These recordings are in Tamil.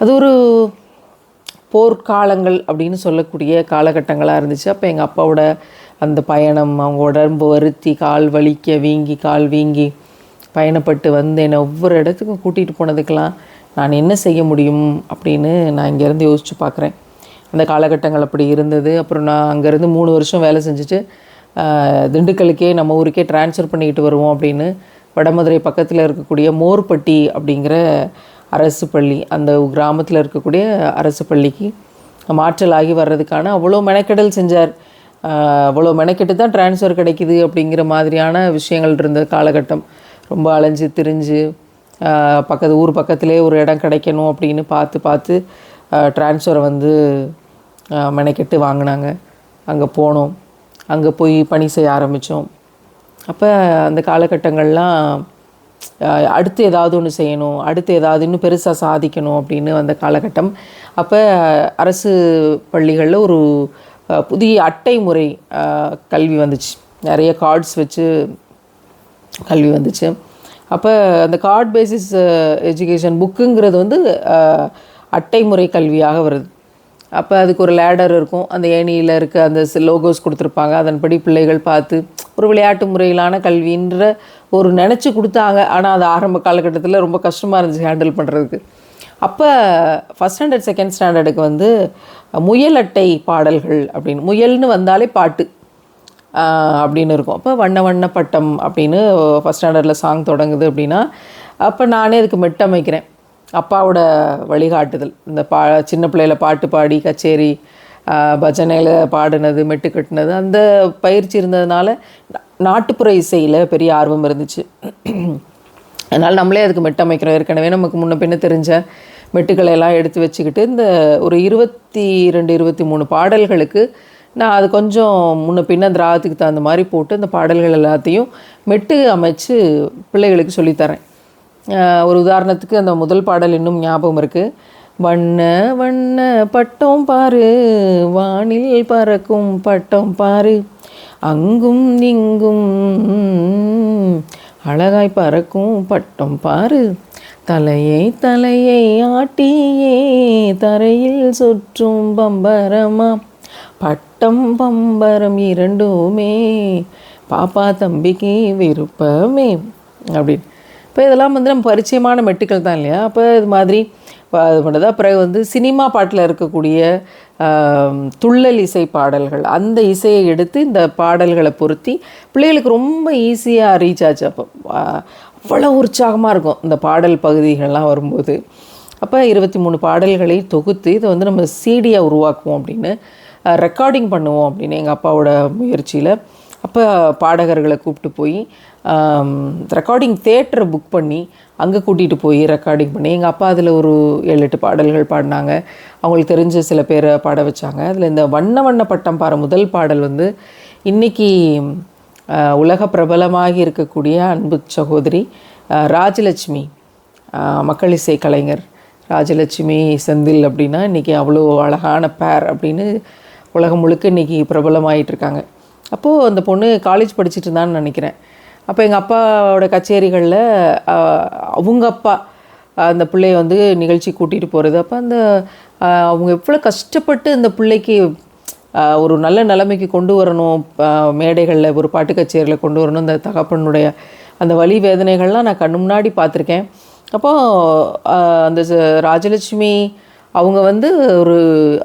அது ஒரு போர்க்காலங்கள் அப்படின்னு சொல்லக்கூடிய காலகட்டங்களாக இருந்துச்சு. அப்போ எங்கள் அப்பாவோட அந்த பயணம் அவங்க உடம்பு வருத்தி கால் வலிக்க வீங்கி கால் வீங்கி பயணப்பட்டு வந்து என்னை ஒவ்வொரு இடத்துக்கும் கூட்டிகிட்டு போனதுக்கெல்லாம் நான் என்ன செய்ய முடியும் அப்படின்னு நான் இங்கேருந்து யோசித்து பார்க்குறேன். அந்த காலகட்டங்கள் அப்படி இருந்தது. அப்புறம் நான் அங்கேருந்து மூணு வருஷம் வேலை செஞ்சுட்டு திண்டுக்கலுக்கே நம்ம ஊருக்கே ட்ரான்ஸ்ஃபர் பண்ணிக்கிட்டு வருவோம் அப்படின்னு வடமதுரை பக்கத்தில் இருக்கக்கூடிய மோர்பட்டி அப்படிங்கிற அரசு பள்ளி அந்த கிராமத்தில் இருக்கக்கூடிய அரசு பள்ளிக்கு மாற்றலாகி வர்றதுக்கான அவ்வளோ மெனக்கெடல் செஞ்சார். அவ்வளோ மெனக்கெட்டு தான் ட்ரான்ஸ்ஃபர் கிடைக்குது அப்படிங்கிற மாதிரியான விஷயங்கள் இருந்த காலகட்டம். ரொம்ப அலைஞ்சு திரிஞ்சு பக்கத்து ஊர் பக்கத்திலே ஒரு இடம் கிடைக்கணும் அப்படின்னு பார்த்து பார்த்து ட்ரான்ஸ்ஃபரை வந்து மெனக்கெட்டு வாங்கினாங்க. அங்கே போனோம். அங்கே போய் பணி செய்ய ஆரம்பித்தோம் அப்போ அந்த காலகட்டங்கள்லாம் அடுத்து ஏதாவது ஒன்று செய்யணும் அடுத்து ஏதாவது இன்னும் பெருசாக சாதிக்கணும் அப்படின்னு வந்த காலகட்டம். அப்போ அரசு பள்ளிகளில் ஒரு புதிய அட்டை முறை கல்வி வந்துச்சு. நிறைய கார்ட்ஸ் வச்சு கல்வி வந்துச்சு. அப்போ அந்த கார்ட் பேசிஸ் எஜுகேஷன் புக்குங்கிறது வந்து அட்டை முறை கல்வியாக வருது. அப்போ அதுக்கு ஒரு லேடர் இருக்கும். அந்த ஏணியில் இருக்க அந்த லோகோஸ் கொடுத்துருப்பாங்க. அதன்படி பிள்ளைகள் பார்த்து ஒரு விளையாட்டு முறையிலான கல்வின்ற ஒரு நினச்சி கொடுத்தாங்க. ஆனால் அது ஆரம்ப காலகட்டத்தில் ரொம்ப கஷ்டமாக இருந்துச்சு ஹேண்டில் பண்ணுறதுக்கு அப்போ ஃபஸ்ட் ஸ்டாண்டர்ட் செகண்ட் ஸ்டாண்டர்டுக்கு வந்து முயல் அட்டை பாடல்கள் அப்படின்னு. முயல்னு வந்தாலே பாட்டு. அப்படின்னு இருக்கும். அப்போ வண்ண வண்ண பட்டம் அப்படின்னு ஃபஸ்ட் ஸ்டாண்டர்டில் சாங் தொடங்குது அப்படின்னா அப்போ நானே அதுக்கு மெட்டமைக்கிறேன். அப்பாவோட வழிகாட்டுதல். இந்த பா சின்ன பிள்ளையில் பாட்டு பாடி கச்சேரி பஜனையில் பாடினது மெட்டு கட்டினது அந்த பயிற்சி இருந்ததுனால நாட்டுப்புற இசையில் பெரிய ஆர்வம் இருந்துச்சு. அதனால் நம்மளே அதுக்கு மெட்டமைக்கிறோம். ஏற்கனவே நமக்கு முன்ன பின்ன தெரிஞ்ச மெட்டுக்களை எல்லாம் எடுத்து வச்சுக்கிட்டு இந்த ஒரு இருபத்தி ரெண்டு இருபத்தி மூணு பாடல்களுக்கு நான் அது கொஞ்சம் முன்ன பின்ன அந்த ராகத்துக்கு தகுந்த மாதிரி போட்டு அந்த பாடல்கள் எல்லாத்தையும் மெட்டு அமைச்சு பிள்ளைகளுக்கு சொல்லித்தரேன். ஒரு உதாரணத்துக்கு அந்த முதல் பாடல் இன்னும் ஞாபகம் இருக்குது வண்ண வண்ண பட்டம் பாரு வானில் பறக்கும் பட்டம் பாரு அங்கும் இங்கும் அழகாய் பறக்கும் பட்டம் பாரு தலையை தலையை ஆட்டியே தரையில் சுற்றும் பம்பரமா பட்டம் பம்பரம் இரண்டுமே பாப்பா தம்பிக்கு விருப்பமே அப்படின்னு. இப்போ இதெல்லாம் வந்து நம்ம பரிச்சயமான மெட்டுக்கள் தான் இல்லையா? அப்போ இது மாதிரி அது பண்ணுறது அப்புறம் வந்து சினிமா பாட்டில் இருக்கக்கூடிய துள்ளல் இசை பாடல்கள் அந்த இசையை எடுத்து இந்த பாடல்களை பொருத்தி பிள்ளைகளுக்கு ரொம்ப ஈஸியாக ரீச் ஆச்சு. அப்போ அவ்வளோ உற்சாகமாக இருக்கும். இந்த பாடல் பகுதிகள்லாம் வரும்போது. அப்போ இருபத்தி மூணு பாடல்களை தொகுத்து இதை வந்து நம்ம சீடியாக உருவாக்குவோம் அப்படின்னு ரெக்கார்டிங் பண்ணுவோம் அப்படின்னு எங்கள் அப்பாவோட முயற்சியில். அப்போ பாடகர்களை கூப்பிட்டு போய் ரெக்கார்டிங் தேட்டரை புக் பண்ணி அங்கே கூட்டிகிட்டு போய் ரெக்கார்டிங் பண்ணி எங்கள் அப்பா அதில் ஒரு ஏழு எட்டு பாடல்கள் பாடினாங்க. அவங்களுக்கு தெரிஞ்ச சில பேரை பாட வச்சாங்க. அதில் இந்த வண்ண வண்ண பட்டம் பாற முதல் பாடல் வந்து இன்றைக்கி உலக பிரபலமாகி இருக்கக்கூடிய அன்பு சகோதரி ராஜலட்சுமி மக்கள் இசை கலைஞர் ராஜலட்சுமி செந்தில் அப்படின்னா இன்றைக்கி அவ்வளோ அழகான பேர் அப்படின்னு உலகம் முழுக்க இன்றைக்கி பிரபலமாயிட்டு இருக்காங்க. அப்போது அந்த பொண்ணு காலேஜ் படிச்சுட்டு இருந்தான்னு நினைக்கிறேன். அப்போ எங்கள் அப்பாவோட கச்சேரிகளில் அவங்க அப்பா அந்த பிள்ளைய வந்து நிகழ்ச்சி கூட்டிகிட்டு போகிறது அப்போ அந்த அவங்க எவ்வளோ கஷ்டப்பட்டு அந்த பிள்ளைக்கு ஒரு நல்ல நிலைமைக்கு கொண்டு வரணும் மேடைகளில் ஒரு பாட்டு கச்சேரியில் கொண்டு வரணும் இந்த தகப்பனுடைய அந்த வழி வேதனைகள்லாம் நான் கண்ணு முன்னாடி பார்த்துருக்கேன். அப்போ அந்த ச- ராஜலட்சுமி அவங்க வந்து ஒரு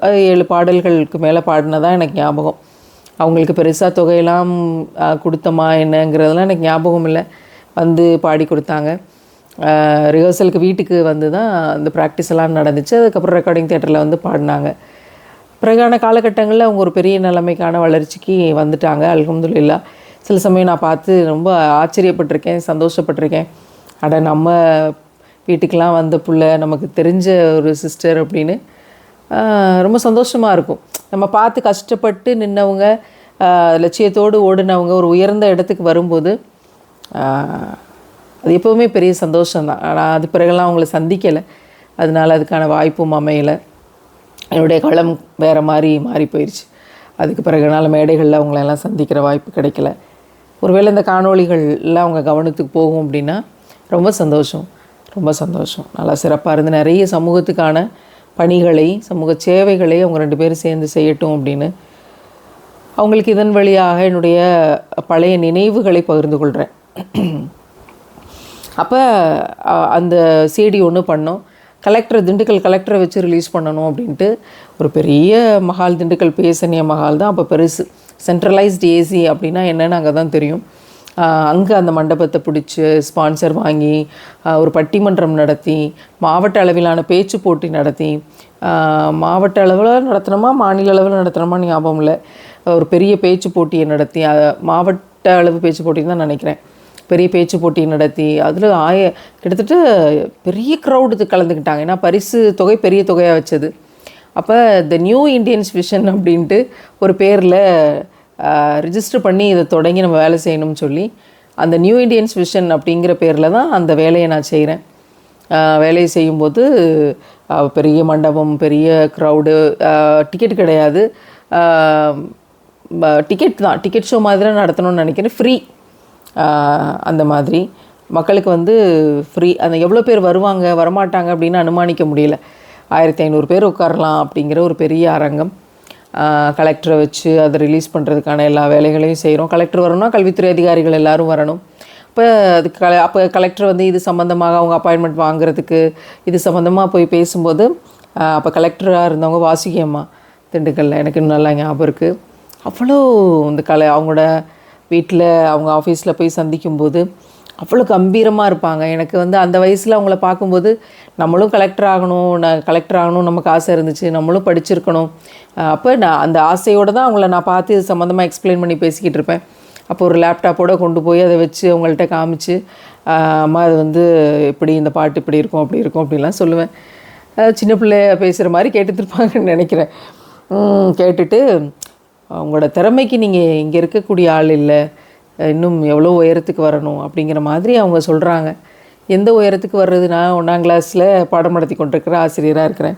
ஏழு பாடல்களுக்கு மேலே பாடினதான் எனக்கு ஞாபகம். அவங்களுக்கு பெருசாக தொகையெல்லாம் கொடுத்தமா என்னங்கிறதெல்லாம் எனக்கு ஞாபகம் இல்லை. வந்து பாடி கொடுத்தாங்க. ரிஹர்சலுக்கு வீட்டுக்கு வந்து தான் அந்த ப்ராக்டிஸ் எல்லாம் நடந்துச்சு. அதுக்கப்புறம் ரெக்கார்டிங் தேட்டரில் வந்து பாடினாங்க. பிறகான காலகட்டங்களில் அவங்க ஒரு பெரிய நிலைமைக்கான வளர்ச்சிக்கு வந்துட்டாங்க அல்ஹம்துலில்லா. சில சமயம் நான் பார்த்து ரொம்ப ஆச்சரியப்பட்டிருக்கேன் சந்தோஷப்பட்டிருக்கேன். அட நம்ம வீட்டுக்கெலாம் வந்த புள்ள நமக்கு தெரிஞ்ச ஒரு சிஸ்டர் அப்படின்னு ரொம்ப சந்தோஷமாக இருக்கும். நம்ம பார்த்து கஷ்டப்பட்டு நின்னவங்க லட்சியத்தோடு ஓடினவங்க ஒரு உயர்ந்த இடத்துக்கு வரும்போது அது எப்போவுமே பெரிய சந்தோஷம்தான். ஆனால் அது பிறகுலாம் அவங்கள சந்திக்கலை. அதனால அதுக்கான வாய்ப்பும் அமையலை. என்னுடைய களம் வேறு மாதிரி மாறி போயிடுச்சு அதுக்கு பிறகு மேடைகளில் அவங்களெல்லாம் சந்திக்கிற வாய்ப்பு கிடைக்கல. ஒருவேளை இந்த காணொளிகள்லாம் அவங்க கவனத்துக்கு போகும் அப்படின்னா ரொம்ப சந்தோஷம். ரொம்ப சந்தோஷம். நல்லா சிறப்பாக இருந்து நிறைய சமூகத்துக்கான பணிகளை சமூக சேவைகளை அவங்க ரெண்டு பேரும் சேர்ந்து செய்யட்டும் அப்படின்னு அவங்களுக்கு இதன் வழியாக என்னுடைய பழைய நினைவுகளை பகிர்ந்து கொள்கிறேன் அப்போ அந்த சிடி ஒன்று பண்ணோம். கலெக்டர் திண்டுக்கல் கலெக்டரை வச்சு ரிலீஸ் பண்ணணும் அப்படின்ட்டு ஒரு பெரிய மஹால் திண்டுக்கல் பேசனிய மஹால் தான். அப்போ பெருசு. சென்ட்ரலைஸ்டு ஏசி அப்படின்னா என்னென்னு அங்கே தான் தெரியும். அங்கே அந்த மண்டபத்தை பிடிச்சி ஸ்பான்சர் வாங்கி ஒரு பட்டிமன்றம் நடத்தி மாவட்ட அளவிலான பேச்சு போட்டி நடத்தி மாவட்ட அளவில் நடத்தினோமா மாநில அளவில் நடத்தினோமா ஞாபகம் இல்லை. ஒரு பெரிய பேச்சு போட்டியை நடத்தி மாவட்ட அளவு பேச்சு போட்டின்னு தான் நினைக்கிறேன். பெரிய பேச்சு போட்டி நடத்தி அதில் ஆய கிட்டத்தட்ட பெரிய க்ரௌடு கலந்துக்கிட்டாங்க. ஏன்னா பரிசு தொகை பெரிய தொகையாக வச்சது. அப்போ த நியூ இந்தியன்ஸ் விஷன் அப்படின்ட்டு ஒரு பேரில் ரிஜிஸ்டர் பண்ணி இதை தொடங்கி நம்ம வேலை செய்யணும்னு சொல்லி அந்த நியூ இந்தியன்ஸ் விஷன் அப்படிங்கிற பேரில் தான் அந்த வேலையை நான் செய்கிறேன் வேலையை செய்யும்போது பெரிய மண்டபம் பெரிய க்ரௌடு டிக்கெட் கிடையாது. டிக்கெட் தான். டிக்கெட் ஷோ மாதிரி தான் நடத்தணும்னு நினைக்கிறேன். ஃப்ரீ அந்த மாதிரி. மக்களுக்கு வந்து ஃப்ரீ அந்த எவ்வளோ பேர் வருவாங்க வரமாட்டாங்க அப்படின்னு அனுமானிக்க முடியல. ஆயிரத்தி ஐநூறு பேர் உட்காரலாம் அப்படிங்கிற ஒரு பெரிய அரங்கம். கலெக்டரை வச்சு அதை ரிலீஸ் பண்ணுறதுக்கான எல்லா வேலைகளையும் செய்கிறோம் கலெக்டர் வரணும்னா கல்வித்துறை அதிகாரிகள் எல்லாரும் வரணும். இப்போ அதுக்கு கல அப்போ கலெக்டர் வந்து இது சம்மந்தமாக அவங்க அப்பாயின்மெண்ட் வாங்குறதுக்கு இது சம்மந்தமாக போய் பேசும்போது அப்போ கலெக்டராக இருந்தவங்க வாசுகி அம்மா திண்டுக்கல்ல எனக்கு இன்னும் நல்லா ஞாபகம் இருக்குது அவ்வளோ இந்த கலை அவங்களோட வீட்டில் அவங்க ஆஃபீஸில் போய் சந்திக்கும்போது அவ்வளோ கம்பீரமாக இருப்பாங்க. எனக்கு வந்து அந்த வயசில் அவங்கள பார்க்கும்போது நம்மளும் கலெக்டர் ஆகணும் நான் கலெக்டர் ஆகணும் நமக்கு ஆசை இருந்துச்சு. நம்மளும் படிச்சிருக்கணும். அப்போ நான் அந்த ஆசையோடு தான் அவங்கள நான் பார்த்து இது சம்மந்தமாக எக்ஸ்பிளைன் பண்ணி பேசிக்கிட்டு இருப்பேன். அப்போ ஒரு லேப்டாப்போட கொண்டு போய் அதை வச்சு அவங்கள்ட்ட காமிச்சு அம்மா அது வந்து இப்படி இந்த பாட்டு இப்படி இருக்கும் அப்படி இருக்கும் அப்படிலாம் சொல்லுவேன். சின்ன பிள்ளைய பேசுகிற மாதிரி கேட்டுட்ருப்பாங்கன்னு நினைக்கிறேன். கேட்டுட்டு அவங்களோட திறமைக்கு நீங்கள் இங்கே இருக்கக்கூடிய ஆள் இல்லை. இன்னும் எவ்வளோ உயரத்துக்கு வரணும் அப்படிங்கிற மாதிரி அவங்க சொல்கிறாங்க எந்த உயரத்துக்கு வர்றது? நான் ஒன்றாம் கிளாஸில் பாடம் நடத்தி கொண்டிருக்கிற ஆசிரியராக இருக்கிறேன்.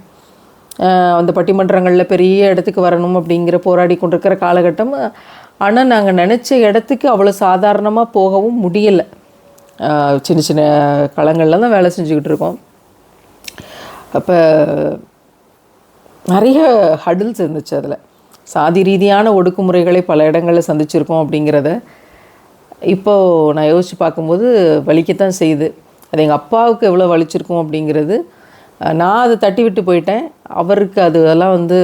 அந்த பட்டிமன்றங்களில் பெரிய இடத்துக்கு வரணும் அப்படிங்கிற போராடி கொண்டிருக்கிற காலகட்டம். ஆனால் நாங்கள் நினச்ச இடத்துக்கு அவ்வளோ சாதாரணமாக போகவும் முடியலை. சின்ன சின்ன களங்களில் தான் வேலை செஞ்சுக்கிட்டு இருக்கோம். அப்போ நிறைய ஹடில்ஸ் இருந்துச்சு அதில். சாதி ரீதியான ஒடுக்குமுறைகளை பல இடங்களில் சந்திச்சிருக்கோம் அப்படிங்கிறத இப்போது நான் யோசித்து பார்க்கும்போது வலிக்கத்தான் செய்யுது. அது எங்கள் அப்பாவுக்கு எவ்வளோ வலிச்சிருக்கும் அப்படிங்கிறது நான் அதை தட்டி விட்டு போயிட்டேன். அவருக்கு அது அதெல்லாம் வந்து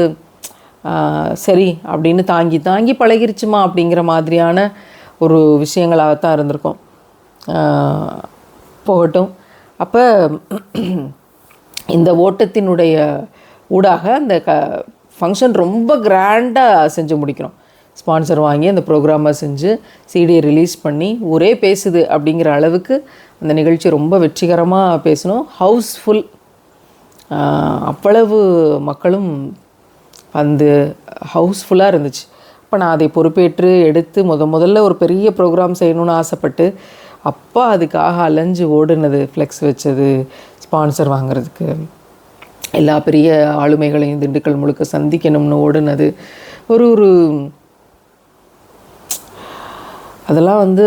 சரி அப்படின்னு தாங்கி தாங்கி பழகிருச்சுமா அப்படிங்கிற மாதிரியான ஒரு விஷயங்களாகத்தான் இருந்திருக்கும். போகட்டும். அப்போ இந்த ஓட்டத்தினுடைய ஊடாக அந்த க ஃபங்க்ஷன் ரொம்ப கிராண்டாக செஞ்சு முடிக்கிறோம் ஸ்பான்சர் வாங்கி அந்த ப்ரோக்ராமை செஞ்சு சிடியை ரிலீஸ் பண்ணி ஒரே பேசுது அப்படிங்கிற அளவுக்கு அந்த நிகழ்ச்சி ரொம்ப வெற்றிகரமாக பேசணும். ஹவுஸ்ஃபுல் அவ்வளவு மக்களும் வந்து ஹவுஸ்ஃபுல்லாக இருந்துச்சு. அப்போ நான் அதை பொறுப்பேற்று எடுத்து முத முதல்ல ஒரு பெரிய ப்ரோக்ராம் செய்யணும்னு ஆசைப்பட்டு அப்பா அதுக்காக அலைஞ்சு ஓடுனது ஃப்ளெக்ஸ் வச்சது ஸ்பான்சர் வாங்குறதுக்கு. எல்லா பெரிய ஆளுமைகளையும் திண்டுக்கல் முழுக்க சந்திக்கணும்னு ஓடுனது. ஒரு ஒரு அதெல்லாம் வந்து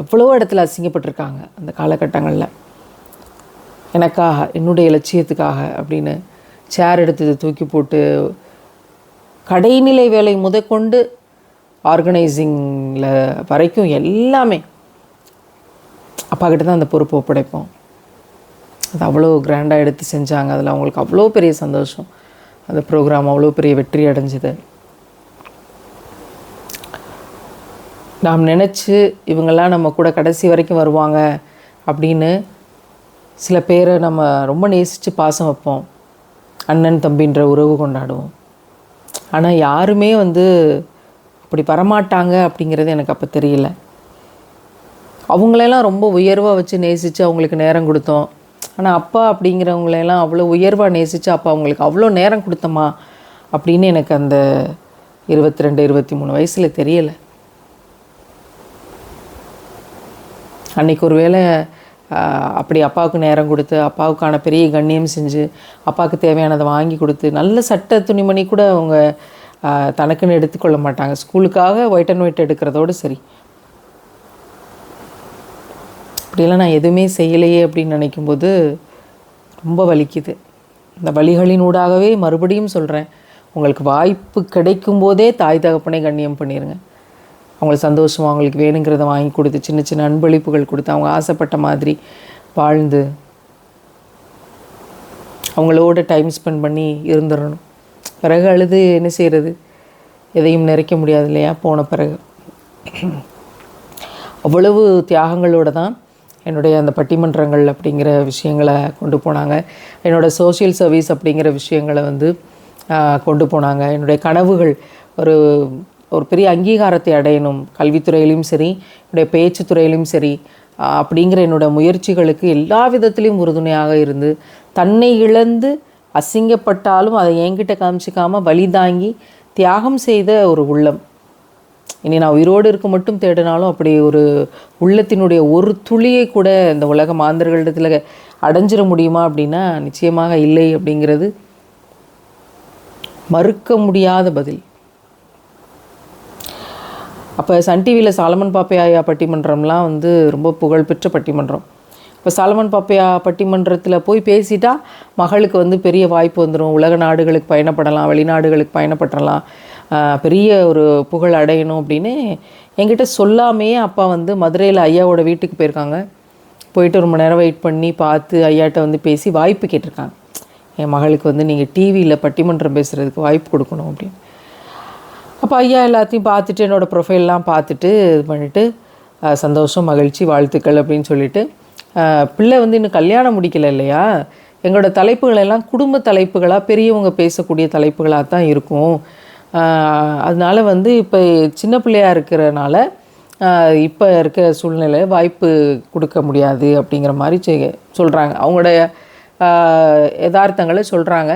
எவ்வளவோ இடத்துல அசிங்கப்பட்டிருக்காங்க அந்த காலகட்டங்களில். எனக்காக என்னுடைய லட்சியத்துக்காக அப்படின்னு சேர் எடுத்து இதை தூக்கி போட்டு கடைநிலை வேலை முதற்கொண்டு ஆர்கனைசிங்கில் வரைக்கும் எல்லாமே அப்பா கிட்ட தான் அந்த பொறுப்பை ஒப்படைப்போம். அது அவ்வளோ கிராண்டாக எடுத்து செஞ்சாங்க. அதில் அவங்களுக்கு அவ்வளோ பெரிய சந்தோஷம். அந்த ப்ரோக்ராம் அவ்வளோ பெரிய வெற்றி அடைஞ்சுது. நாம் நினச்சி இவங்கெல்லாம் நம்ம கூட கடைசி வரைக்கும் வருவாங்க அப்படின்னு சில பேரை நம்ம ரொம்ப நேசித்து பாசம் வைப்போம். அண்ணன் தம்பின்ற உறவு கொண்டாடுவோம். ஆனால் யாருமே வந்து அப்படி வரமாட்டாங்க அப்படிங்கிறது எனக்கு அப்போ தெரியல. அவங்களெல்லாம் ரொம்ப உயர்வாக வச்சு நேசித்து அவங்களுக்கு நேரம் கொடுத்தோம். ஆனால் அப்பா அப்படிங்கிறவங்களெல்லாம் அவ்வளோ உயர்வாக நேசித்து அப்பா அவங்களுக்கு அவ்வளோ நேரம் கொடுத்தோமா அப்படின்னு எனக்கு அந்த இருபத்தி ரெண்டு இருபத்தி மூணு வயசில் தெரியலை. அன்னைக்கு ஒரு வேளை அப்படி அப்பாவுக்கு நேரம் கொடுத்து அப்பாவுக்கான பெரிய கண்ணியம் செஞ்சு அப்பாவுக்கு தேவையானதை வாங்கி கொடுத்து நல்ல சட்ட துணிமணி கூட அவங்க தனக்குன்னு எடுத்துக்கொள்ள மாட்டாங்க. ஸ்கூலுக்காக ஒயிட் அண்ட் ஒயிட் எடுக்கிறதோடு சரி. அப்படியெல்லாம் நான் எதுவுமே செய்யலையே அப்படின்னு நினைக்கும்போது ரொம்ப வலிக்குது. இந்த வழிகளின் ஊடாகவே மறுபடியும் சொல்கிறேன் உங்களுக்கு வாய்ப்பு கிடைக்கும் போதே தாய் தகப்பனை கண்ணியம் பண்ணிடுங்க அவங்களுக்கு சந்தோஷமாக அவங்களுக்கு வேணுங்கிறத வாங்கி கொடுத்து சின்ன சின்ன அன்பளிப்புகள் கொடுத்து அவங்க ஆசைப்பட்ட மாதிரி வாழ்ந்து அவங்களோட டைம் ஸ்பெண்ட் பண்ணி இருந்துடணும் பிறகு அழுது என்ன செய்கிறது எதையும் நிறைக்க முடியாது இல்லையா? போன பிறகு. அவ்வளவு தியாகங்களோடு தான் என்னுடைய அந்த பட்டிமன்றங்கள் அப்படிங்கிற விஷயங்களை கொண்டு போனாங்க. என்னோடய சோஷியல் சர்வீஸ் அப்படிங்கிற விஷயங்களை வந்து கொண்டு போனாங்க. என்னுடைய கனவுகள் ஒரு ஒரு பெரிய அங்கீகாரத்தை அடையணும். கல்வித்துறையிலையும் சரி என்னுடைய பேச்சு துறையிலையும் சரி அப்படிங்கிற என்னோட முயற்சிகளுக்கு எல்லா விதத்திலையும் உறுதுணையாக இருந்து தன்னை இழந்து அசிங்கப்பட்டாலும் அதை என்கிட்ட காமிச்சிக்காமல் வழி தாங்கி தியாகம் செய்த ஒரு உள்ளம். இனி நான் உயிரோடு இருக்க மட்டும் தேடினாலும் அப்படி ஒரு உள்ளத்தினுடைய ஒரு துளியை கூட இந்த உலக மாந்தர்களிடத்தில் அடைஞ்சிட முடியுமா அப்படின்னா நிச்சயமாக இல்லை அப்படிங்கிறது மறுக்க முடியாத பதில். அப்போ சன் டிவியில் சாலமன் பாப்பையா பட்டிமன்றம்லாம் வந்து ரொம்ப புகழ்பெற்ற பட்டிமன்றம். இப்போ சாலமன் பாப்பையா பட்டிமன்றத்தில் போய் பேசிட்டா மகளுக்கு வந்து பெரிய வாய்ப்பு வந்துடும் உலக நாடுகளுக்கு பயணப்படலாம் வெளிநாடுகளுக்கு பயணப்படலாம். பெரிய ஒரு புகழ் அடையணும் அப்படின்னு என்கிட்ட சொல்லாமையே அப்பா வந்து மதுரையில் ஐயாவோட வீட்டுக்கு போயிருக்காங்க. போயிட்டு ரொம்ப நேரம் வெயிட் பண்ணி பார்த்து ஐயாட்ட வந்து பேசி வாய்ப்பு கேட்டிருக்காங்க. என் மகளுக்கு வந்து நீங்கள் டிவியில் பட்டிமன்றம் பேசுகிறதுக்கு வாய்ப்பு கொடுக்கணும் அப்படின்னு. அப்போ ஐயா எல்லாத்தையும் பார்த்துட்டு என்னோடய ப்ரொஃபைல்லாம் பார்த்துட்டு இது பண்ணிவிட்டு சந்தோஷம் மகிழ்ச்சி வாழ்த்துக்கள் அப்படின்னு சொல்லிட்டு பிள்ளை வந்து இன்னும் கல்யாணம் முடிக்கல இல்லையா? எங்களோட தலைப்புகளெல்லாம் குடும்ப தலைப்புகளாக பெரியவங்க பேசக்கூடிய தலைப்புகளாக தான் இருக்கும். அதனால் அதனால வந்து இப்போ சின்ன பிள்ளையாக இருக்கிறனால இப்போ இருக்கிற சூழ்நிலை வாய்ப்பு கொடுக்க முடியாது அப்படிங்கிற மாதிரி சொல்கிறாங்க அவங்களுடைய யதார்த்தங்களை சொல்கிறாங்க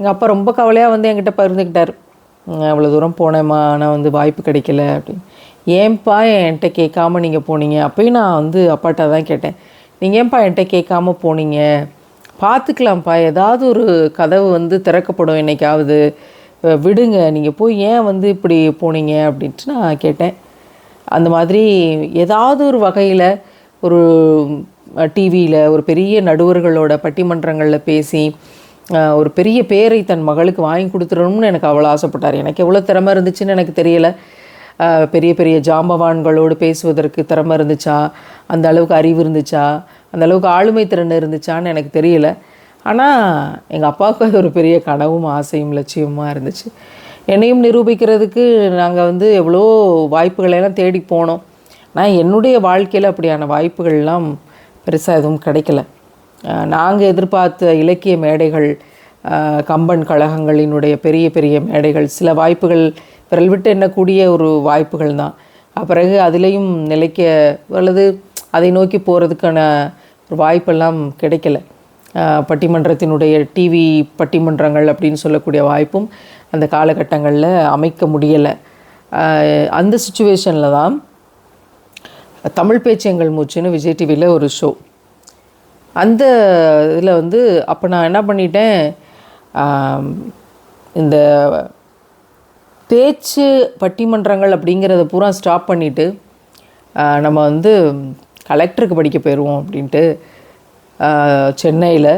எங்கள் அப்பா ரொம்ப கவலையாக வந்து என்கிட்ட பகிர்ந்துக்கிட்டார். அவ்வளோ தூரம் போனேம்மா ஆனால் வந்து வாய்ப்பு கிடைக்கல அப்படின்னு. ஏன்ப்பா என்கிட்ட கேட்காம நீங்கள் போனீங்க? அப்பயும் நான் வந்து அப்பாட்ட தான் கேட்டேன். நீங்கள் ஏன்ப்பா என்கிட்ட கேட்காம போனீங்க? பார்த்துக்கலாம்ப்பா ஏதாவது ஒரு கதவு வந்து திறக்கப்படும் என்னைக்காவது. விடுங்க. நீங்கள் போய் ஏன் வந்து இப்படி போனீங்க அப்படின்ட்டு நான் கேட்டேன். அந்த மாதிரி ஏதாவது ஒரு வகையில் ஒரு டிவியில் ஒரு பெரிய நடுவர்களோட பட்டிமன்றங்களில் பேசி ஒரு பெரிய பேரை தன் மகளுக்கு வாங்கி கொடுத்துடணும்னு எனக்கு அவ்வளோ ஆசைப்பட்டார். எனக்கு எவ்வளோ திறமை இருந்துச்சுன்னு எனக்கு தெரியலை. பெரிய பெரிய ஜாம்பவான்களோடு பேசுவதற்கு திறமை இருந்துச்சா? அந்த அளவுக்கு அறிவு இருந்துச்சா? அந்த அளவுக்கு ஆளுமை திறன் இருந்துச்சான்னு எனக்கு தெரியல. ஆனால் எங்கள் அப்பாவுக்கு அது ஒரு பெரிய கனவும் ஆசையும் லட்சியமாக இருந்துச்சு. என்னையும் நிரூபிக்கிறதுக்கு நாங்கள் வந்து எவ்வளோ வாய்ப்புகளெல்லாம் தேடி போனோம். ஆனால் என்னுடைய வாழ்க்கையில் அப்படியான வாய்ப்புகள்லாம் பெருசாக எதுவும் கிடைக்கல. நாங்கள் எதிர்பார்த்த இலக்கிய மேடைகள் கம்பன் கழகங்களினுடைய பெரிய பெரிய மேடைகள் சில வாய்ப்புகள் விரல் விட்டு எண்ணக்கூடிய ஒரு வாய்ப்புகள் தான். பிறகு அதுலேயும் நிலைக்க அல்லது அதை நோக்கி போகிறதுக்கான ஒரு வாய்ப்பெல்லாம் கிடைக்கல. பட்டிமன்றத்தினுடைய டிவி பட்டிமன்றங்கள் அப்படின்னு சொல்லக்கூடிய வாய்ப்பும் அந்த காலகட்டங்களில் அமைக்க முடியலை. அந்த சுச்சுவேஷனில் தான் தமிழ் பேச்சு எங்கள் மூச்சுன்னு விஜய் டிவியில் ஒரு ஷோ அந்த இதில் வந்து அப்போ நான் என்ன பண்ணிட்டேன் இந்த பேச்சு பட்டிமன்றங்கள் அப்படிங்கிறத பூரா ஸ்டாப் பண்ணிவிட்டு நம்ம வந்து கலெக்டருக்கு படிக்க போயிடுவோம் அப்படின்ட்டு சென்னையில்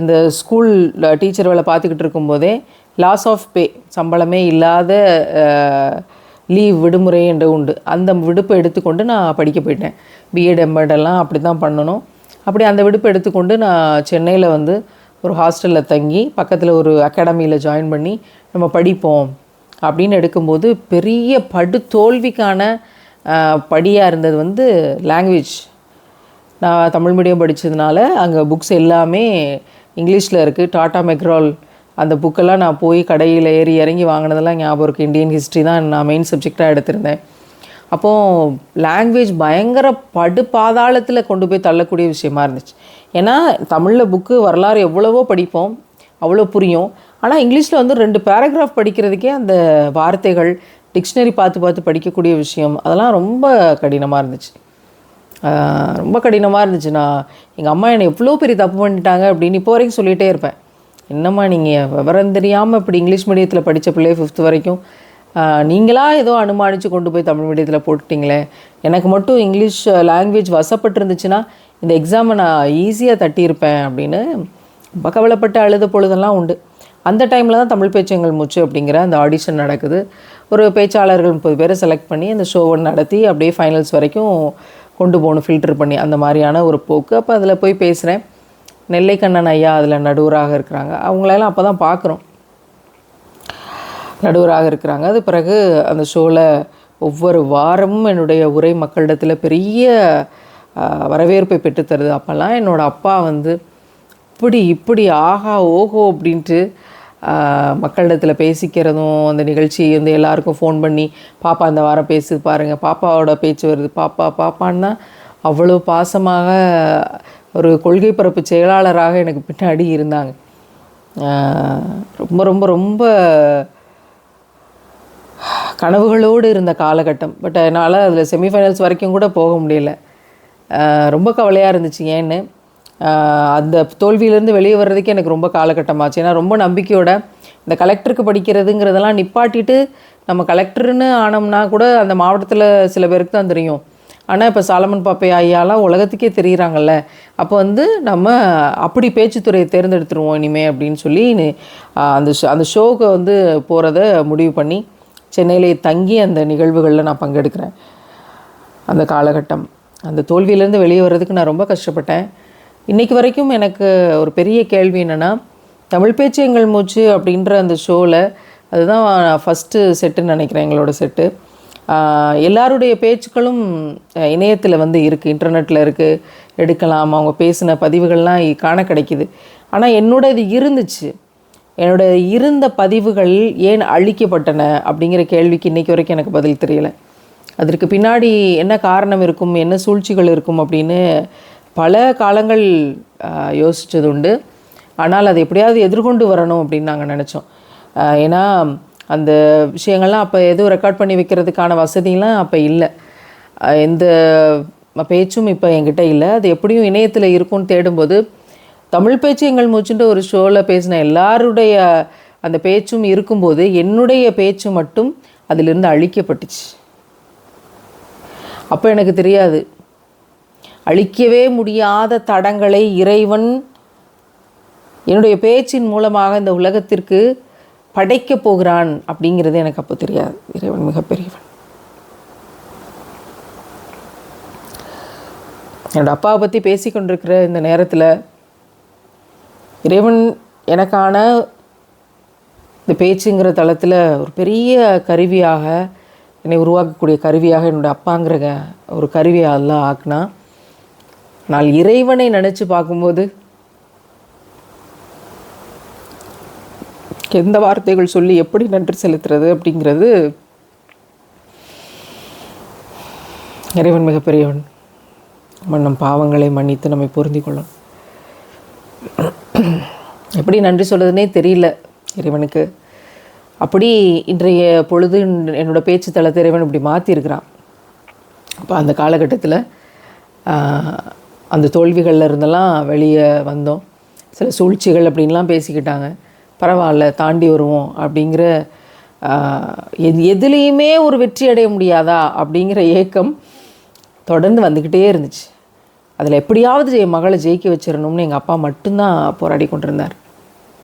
இந்த ஸ்கூல் டீச்சர் வேலை பார்த்துக்கிட்டு இருக்கும்போதே லாஸ் ஆஃப் பே சம்பளமே இல்லாத லீவ் விடுமுறை என்ற உண்டு. அந்த விடுப்பை எடுத்துக்கொண்டு நான் படிக்க போயிட்டேன். பிஎட் எம்எட் எல்லாம் அப்படி தான் பண்ணணும். அப்படி அந்த விடுப்பு எடுத்துக்கொண்டு நான் சென்னையில் வந்து ஒரு ஹாஸ்டலில் தங்கி பக்கத்தில் ஒரு அகாடமியில் ஜாயின் பண்ணி நம்ம படிப்போம் அப்படின்னு எடுக்கும்போது பெரிய படு தோல்விக்கான படியாக இருந்தது வந்து லாங்குவேஜ் நான் தமிழ் மீடியம் படித்ததுனால அங்கே புக்ஸ் எல்லாமே இங்கிலீஷில் இருக்குது டாட்டா மெக்ரால் அந்த புக்கெல்லாம் நான் போய் கடையில் ஏறி இறங்கி வாங்கினதெல்லாம் ஞாபகம் இருக்குது இந்தியன் ஹிஸ்ட்ரி தான் நான் மெயின் சப்ஜெக்டாக எடுத்திருந்தேன். அப்போது லாங்குவேஜ் பயங்கர படு பாதாளத்தில் கொண்டு போய் தள்ளக்கூடிய விஷயமா இருந்துச்சு. ஏன்னா தமிழில் புக்கு வரலாறு எவ்வளவோ படிப்போம் அவ்வளோ புரியும். ஆனால் இங்கிலீஷில் வந்து ரெண்டு பேராகிராஃப் படிக்கிறதுக்கே அந்த வார்த்தைகள் டிக்ஷனரி பார்த்து பார்த்து படிக்கக்கூடிய விஷயம் அதெல்லாம் ரொம்ப கடினமாக இருந்துச்சு. ரொம்ப கடினமாக இருந்துச்சு. நான் எங்கள் அம்மா என்னை எவ்வளோ பெரிய தப்பு பண்ணிட்டாங்க அப்படின்னு இப்போ வரைக்கும் சொல்லிகிட்டே இருப்பேன். என்னம்மா நீங்கள் விவரம் தெரியாமல் இப்படி இங்கிலீஷ் மீடியத்தில் படித்த பிள்ளைய ஃபிஃப்த் வரைக்கும் நீங்களாக ஏதோ அனுமானித்து கொண்டு போய் தமிழ் மீடியத்தில் போட்டுட்டிங்களே. எனக்கு மட்டும் இங்கிலீஷ் லாங்குவேஜ் வசப்பட்டிருந்துச்சுன்னா இந்த எக்ஸாமை நான் ஈஸியாக தட்டியிருப்பேன் அப்படின்னு ரொம்ப கவலைப்பட்டு அழுத பொழுதெல்லாம் உண்டு. அந்த டைமில் தான் தமிழ் பேச்சங்கள் மூச்சு அப்படிங்கிற அந்த ஆடிஷன் நடக்குது. ஒரு பேச்சாளர்கள் முப்பது பேரை செலக்ட் பண்ணி அந்த ஷோவை நடத்தி அப்படியே ஃபைனல்ஸ் வரைக்கும் கொண்டு போகணும் ஃபில்டர் பண்ணி அந்த மாதிரியான ஒரு போக்கு. அப்போ அதில் போய் பேசுகிறேன் நெல்லைக்கண்ணன் ஐயா அதில் நடுவராக இருக்கிறாங்க. அவங்களெல்லாம் அப்போ தான் பார்க்குறோம் நடுவராக இருக்கிறாங்க. அது பிறகு அந்த ஷோவில் ஒவ்வொரு வாரமும் என்னுடைய உரை மக்களிடத்தில் பெரிய வரவேற்பை பெற்றுத்தருது அப்போல்லாம் என்னோடய அப்பா வந்து இப்படி இப்படி ஆஹா ஓஹோ அப்படின்ட்டு மக்களிடத்தில் பேசிக்கிறதும் அந்த நிகழ்ச்சி வந்து எல்லாருக்கும் ஃபோன் பண்ணி பாப்பா இந்த வாரம் பேசு பாருங்கள் பாப்பாவோட பேச்சு வருது. பாப்பா பாப்பான்னா அவ்வளோ பாசமாக ஒரு கொள்கை பரப்பு செயலாளராக எனக்கு பின்னாடி இருந்தாங்க. ரொம்ப ரொம்ப ரொம்ப கனவுகளோடு இருந்த காலகட்டம். பட் என்னால் அதில் செமிஃபைனல்ஸ் வரைக்கும் கூட போக முடியல. ரொம்ப கவலையாக இருந்துச்சு. ஏன்னு அந்த தோல்வியிலேருந்து வெளியே வர்றதுக்கு எனக்கு ரொம்ப காலகட்டமாச்சு. ஏன்னா ரொம்ப நம்பிக்கையோட இந்த கலெக்டருக்கு படிக்கிறதுங்கிறதெல்லாம் நிப்பாட்டிட்டு நம்ம கலெக்டர்னு ஆனோம்னா கூட அந்த மாவட்டத்தில் சில பேருக்கு தான் தெரியும். ஆனால் இப்போ சாலமன் பாப்பை ஐயாலாம் உலகத்துக்கே தெரிகிறாங்கல்ல அப்போ வந்து நம்ம அப்படி பேச்சுத்துறையை தேர்ந்தெடுத்துருவோம் இனிமே அப்படின்னு சொல்லி அந்த ஷோ அந்த ஷோவுக்கு வந்து போகிறத முடிவு பண்ணி சென்னையிலே தங்கி அந்த நிகழ்வுகளில் நான் பங்கெடுக்கிறேன். அந்த காலகட்டம். அந்த தோல்வியிலேருந்து வெளியே வர்றதுக்கு நான் ரொம்ப கஷ்டப்பட்டேன். இன்றைக்கு வரைக்கும் எனக்கு ஒரு பெரிய கேள்வி என்னென்னா தமிழ் பேச்சு எங்கள் மூச்சு அப்படின்ற அந்த ஷோவில் அதுதான் ஃபஸ்ட்டு செட்டுன்னு நினைக்கிறேன் எங்களோட செட்டு எல்லாருடைய பேச்சுக்களும் இணையத்தில் வந்து இருக்குது இன்டர்நெட்டில் இருக்குது எடுக்கலாம் அவங்க பேசின பதிவுகள்லாம் காண கிடைக்குது. ஆனால் என்னோட இது இருந்துச்சு. என்னோட இருந்த பதிவுகள் ஏன் அழிக்கப்பட்டன அப்படிங்கிற கேள்விக்கு இன்றைக்கி வரைக்கும் எனக்கு பதில் தெரியல. அதற்கு பின்னாடி என்ன காரணம் இருக்கும் என்ன சூழ்ச்சிகள் இருக்கும் அப்படின்னு பல காலங்கள் யோசித்தது உண்டு ஆனால் அதை எப்படியாவது எதிர்கொண்டு வரணும் அப்படின்னு நாங்கள் நினச்சோம். ஏன்னா அந்த விஷயங்கள்லாம் அப்போ எதுவும் ரெக்கார்ட் பண்ணி வைக்கிறதுக்கான வசதிலாம் அப்போ இல்லை. எந்த பேச்சும் இப்போ என்கிட்ட இல்லை. அது எப்படியும் இணையத்தில் இருக்கும்னு தேடும்போது தமிழ் பேச்சு எங்கள் மூச்சுன்ற ஒரு ஷோவில் பேசின எல்லாருடைய அந்த பேச்சும் இருக்கும்போது என்னுடைய பேச்சு மட்டும் அதிலிருந்து அழிக்கப்பட்டுச்சு. அப்போ எனக்கு தெரியாது. அழிக்கவே முடியாத தடங்களை இறைவன் என்னுடைய பேச்சின் மூலமாக இந்த உலகத்திற்கு படைக்கப் போகிறான் அப்படிங்கிறது எனக்கு அப்போ தெரியாது. இறைவன் மிகப்பெரியவன். என்னோட அப்பாவை பற்றி பேசிக்கொண்டிருக்கிற இந்த நேரத்தில் இறைவன் எனக்கான இந்த பேச்சுங்கிற தளத்தில் ஒரு பெரிய கருவியாக என்னை உருவாக்கக்கூடிய கருவியாக என்னோட அப்பாங்கிற க- ஒரு கருவியாக எல்லாம் ஆக்குனா நான் இறைவனை நினச்சி பார்க்கும்போது எந்த வார்த்தைகள் சொல்லி எப்படி நன்றி செலுத்துறது அப்படிங்கிறது இறைவன் மிகப்பெரியவன். அவன் நம் பாவங்களை மன்னித்து நம்மை பொருந்தி கொள்ளும் எப்படி நன்றி சொல்கிறதுனே தெரியல இறைவனுக்கு. அப்படி இன்றைய பொழுது என்னோடய பேச்சு தளத்தை இறைவன் இப்படி மாற்றிருக்கிறான் அப்போ அந்த காலகட்டத்தில் அந்த தோல்விகளில் இருந்தெல்லாம் வெளியே வந்தோம். சில சூழ்ச்சிகள் அப்படின்லாம் பேசிக்கிட்டாங்க. பரவாயில்ல தாண்டி வருவோம் அப்படிங்கிற எது எதுலேயுமே ஒரு வெற்றி அடைய முடியாதா அப்படிங்கிற ஏக்கம் தொடர்ந்து வந்துக்கிட்டே இருந்துச்சு. அதில் எப்படியாவது என் மகளை ஜெயிக்க வச்சிடணும்னு எங்கள் அப்பா மட்டும்தான் போராடி கொண்டிருந்தார்.